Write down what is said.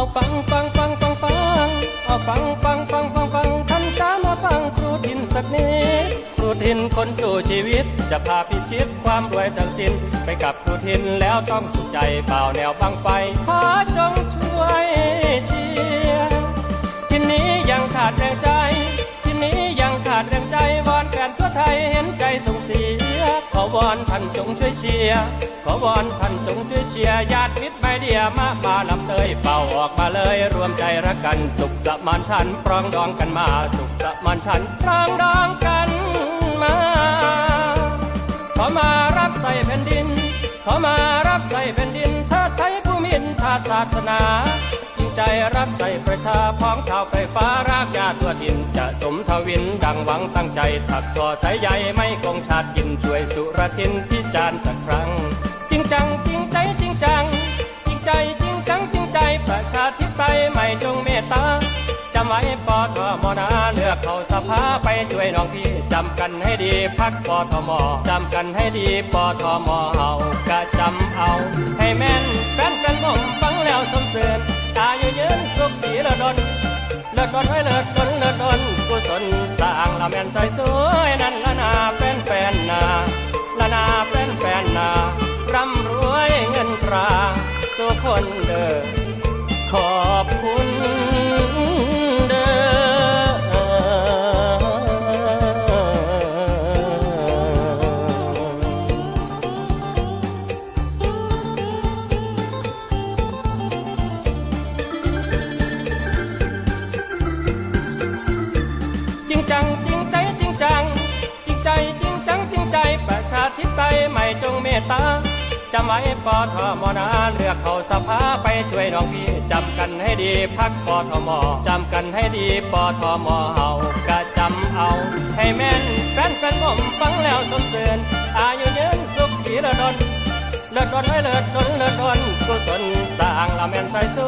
เอาฟังฟังฟังฟังฟังเอาฟังฟังฟังฟังฟังท่านจ้ามาฟังครูทินสักนิดครูทินคนสู่ชีวิต จะพาพิชิตความรวยทั้งสิ้นไปกับครูทินแล้วต้องสุขใจเปล่าแนวบังไฟขอจงช่วยเชียร์ทีนี้ยังขาดแรงใจ ทีนี้ยังขาดแรงใจวอนแฟนทั่วไทย ส่งเสีย ขอวอนท่านจงช่วยเชียร์ขอวอนท่านจงช่วยเชียร์ญาติมิตรไม่เดียมามาลำเตยเป่าออกมาเลย รวมใจรักกันสุขสมานฉันท์ปรองดองกันมาสุขสมานฉันท์ปรองดองกันมาขอมารับใส่แผ่นดิน ขอมารับใส่แผ่นดินเทิดไทยผู้มินทาศาสนาจริงใจรับใส่ประชา ทวินดังหวังตั้งใจถักต่อสายใยไม่คงชาติกินช่วยสุรทินพิจารณ์สักครั้ง จริงจังจริงใจจริงจัง จริงใจจริงจังจริงใจประชาธิปไตยไม่จงเมตตาจำไว้ปอทมนาเลือกเข้าสภาไปช่วยน้องพี่จำกันให้ดีพักปอทมจำกันให้ดีปอทมเฮากะจำเอา ให้แม่นแฟนกันผมฟังแล้วสมเสริญตาเยืนสุขสีละดนเลิศดนให้เลิศดนเลิศดน กุศลสร้างละแม่นใสสวยนั่นละนาเป็นแฟนนาละนาเป็นแฟนนาร่ำรวยเงินตราทุกคนเด้อ ตตาจำไว้ปอทมนาเลือกเขาสภาไปช่วยน้องพี่จำกันให้ดีพักปอทมจำกันให้ดีปอทมเฮากะจำเอา ให้แม่นแฟนแฟนผมฟังแล้วสมเสือนอายุยืนสุขีระดนเลิศดนให้เลิศดนเลิศดนกุศลสร้างละแม่นใส่ส